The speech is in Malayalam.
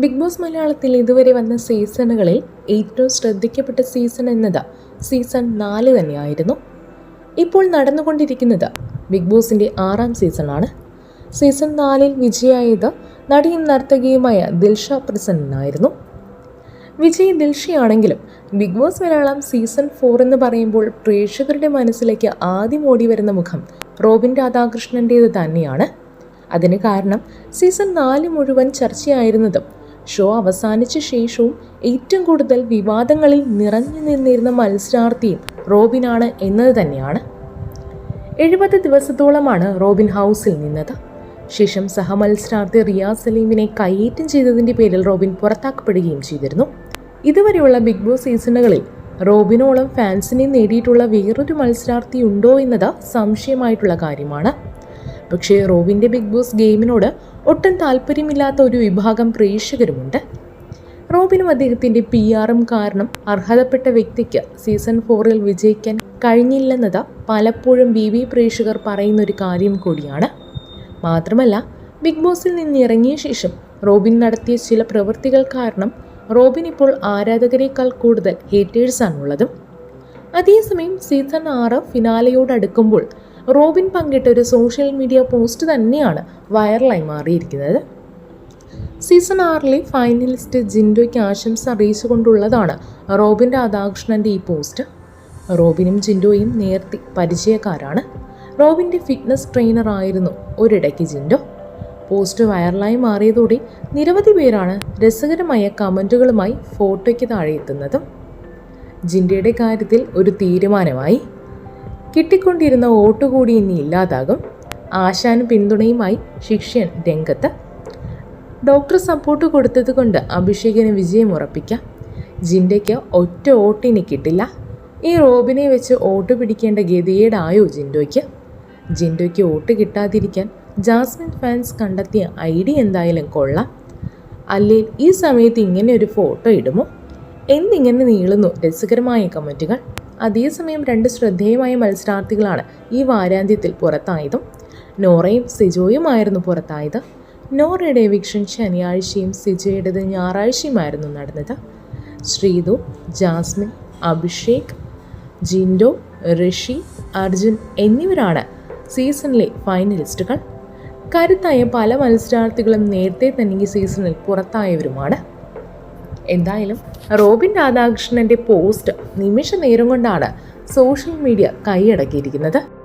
ബിഗ് ബോസ് മലയാളത്തിൽ ഇതുവരെ വന്ന സീസണുകളിൽ ഏറ്റവും ശ്രദ്ധിക്കപ്പെട്ട സീസൺ എന്നത് സീസൺ നാല് തന്നെയായിരുന്നു. ഇപ്പോൾ നടന്നുകൊണ്ടിരിക്കുന്നത് ബിഗ് ബോസിന്റെ ആറാം സീസണാണ്. സീസൺ നാലിൽ വിജയായത് നടിയും നർത്തകിയുമായ ദിൽഷ പ്രസന്നായിരുന്നു. വിജയ് ദിൽഷയാണെങ്കിലും Bigg Boss Malayalam season four എന്ന് പറയുമ്പോൾ പ്രേക്ഷകരുടെ മനസ്സിലേക്ക് ആദ്യം ഓടി വരുന്ന മുഖം റോബിൻ രാധാകൃഷ്ണന്റേത് തന്നെയാണ്. അതിന് കാരണം സീസൺ നാല് മുഴുവൻ ചർച്ചയായിരുന്നതും. ഷോ അവസാനിച്ച ശേഷവും ഏറ്റവും കൂടുതൽ വിവാദങ്ങളിൽ നിറഞ്ഞു നിന്നിരുന്ന മത്സരാർത്ഥിയും റോബിനാണ് എന്നത് തന്നെയാണ്. എഴുപത് ദിവസത്തോളമാണ് റോബിൻ ഹൗസിൽ നിന്നത്. ശേഷം സഹമത്സരാർത്ഥി റിയാസ് സലീമിനെ കയ്യേറ്റം ചെയ്തതിന്റെ പേരിൽ റോബിൻ പുറത്താക്കപ്പെടുകയും ചെയ്തിരുന്നു. ഇതുവരെയുള്ള ബിഗ് ബോസ് സീസണുകളിൽ റോബിനോളം ഫാൻസിനെ നേടിയിട്ടുള്ള വേറൊരു മത്സരാർത്ഥി ഉണ്ടോ എന്നത് സംശയമായിട്ടുള്ള കാര്യമാണ്. പക്ഷേ റോവിന്റെ ബിഗ് ബോസ് ഗെയിമിനോട് ഒട്ടും താല്പര്യമില്ലാത്ത ഒരു വിഭാഗം പ്രേക്ഷകരുമുണ്ട്. റോബിനും അദ്ദേഹത്തിന്റെ പി ആറും കാരണം അർഹതപ്പെട്ട വ്യക്തിക്ക് സീസൺ ഫോറിൽ വിജയിക്കാൻ കഴിഞ്ഞില്ലെന്നത് പലപ്പോഴും ബി വി പ്രേക്ഷകർ പറയുന്നൊരു കാര്യം കൂടിയാണ്. മാത്രമല്ല ബിഗ് ബോസിൽ നിന്ന് ഇറങ്ങിയ ശേഷം റോബിൻ നടത്തിയ ചില പ്രവൃത്തികൾ കാരണം റോബിൻ ഇപ്പോൾ ആരാധകരെക്കാൾ കൂടുതൽ ഹേറ്റേഴ്സാണുള്ളതും അതേസമയം സീസൺ ആറ് ഫിനാലയോടടുക്കുമ്പോൾ റോബിൻ പങ്കിട്ട ഒരു സോഷ്യൽ മീഡിയ പോസ്റ്റ് തന്നെയാണ് വൈറലായി മാറിയിരിക്കുന്നത്. സീസൺ ആറിലെ ഫൈനലിസ്റ്റ് ജിൻഡോയ്ക്ക് ആശംസ അറിയിച്ചുകൊണ്ടുള്ളതാണ് റോബിൻ രാധാകൃഷ്ണന്റെ ഈ പോസ്റ്റ്. റോബിനും ജിൻഡോയും നേരത്തെ പരിചയക്കാരാണ്. റോബിന്റെ ഫിറ്റ്നസ് ട്രെയിനർ ആയിരുന്നു ഒരിടയ്ക്ക് ജിൻഡോ. പോസ്റ്റ് വൈറലായി മാറിയതോടെ നിരവധി പേരാണ് രസകരമായ കമന്റുകളുമായി ഫോട്ടോയ്ക്ക് താഴെ എത്തുന്നതും ജിൻഡയുടെ കാര്യത്തിൽ ഒരു തീരുമാനമായി. കിട്ടിക്കൊണ്ടിരുന്ന വോട്ട് കൂടി ഇനി ഇല്ലാതാകും. ആശാനും പിന്തുണയുമായി ശിഷ്യൻ രംഗത്ത്. ഡോക്ടർ സപ്പോർട്ട് കൊടുത്തത് കൊണ്ട് അഭിഷേകിന് വിജയം ഉറപ്പിക്കാം. ജിൻഡയ്ക്ക് ഒറ്റ വോട്ടിന് കിട്ടില്ല. ഈ റോബിനെ വെച്ച് ഓട്ട് പിടിക്കേണ്ട ഗതികേടായോ ജിൻഡോയ്ക്ക്? ജിൻഡോയ്ക്ക് ഓട്ട് കിട്ടാതിരിക്കാൻ ജാസ്മിൻ ഫാൻസ് കണ്ടെത്തിയ ഐഡിയ എന്തായാലും കൊള്ളാം. അല്ലേ ഈ സമയത്ത് ഇങ്ങനെ ഒരു ഫോട്ടോ ഇടുമോ? എന്നിങ്ങനെ നീളുന്നു രസകരമായ കമന്റുകൾ. അതേസമയം രണ്ട് ശ്രദ്ധേയമായ മത്സരാർത്ഥികളാണ് ഈ വാരാന്ത്യത്തിൽ പുറത്തായതും. നോറയും സിജോയുമായിരുന്നു പുറത്തായത്. നോറയുടെ എവിക്ഷൻ ശനിയാഴ്ചയും സിജോയുടേത് ഞായറാഴ്ചയുമായിരുന്നു നടന്നത്. ശ്രീതു ജാസ്മിൻ അഭിഷേക് ജിൻഡോ ഋഷി അർജുൻ എന്നിവരാണ് സീസണിലെ ഫൈനലിസ്റ്റുകൾ. കരുത്തായ പല മത്സരാർത്ഥികളും നേരത്തെ തന്നെ ഈ സീസണിൽ പുറത്തായവരുമാണ്. എന്തായാലും റോബിൻ രാധാകൃഷ്ണന്റെ പോസ്റ്റ് നിമിഷ നേരം കൊണ്ടാണ് സോഷ്യൽ മീഡിയ കൈയടക്കിയിരിക്കുന്നത്.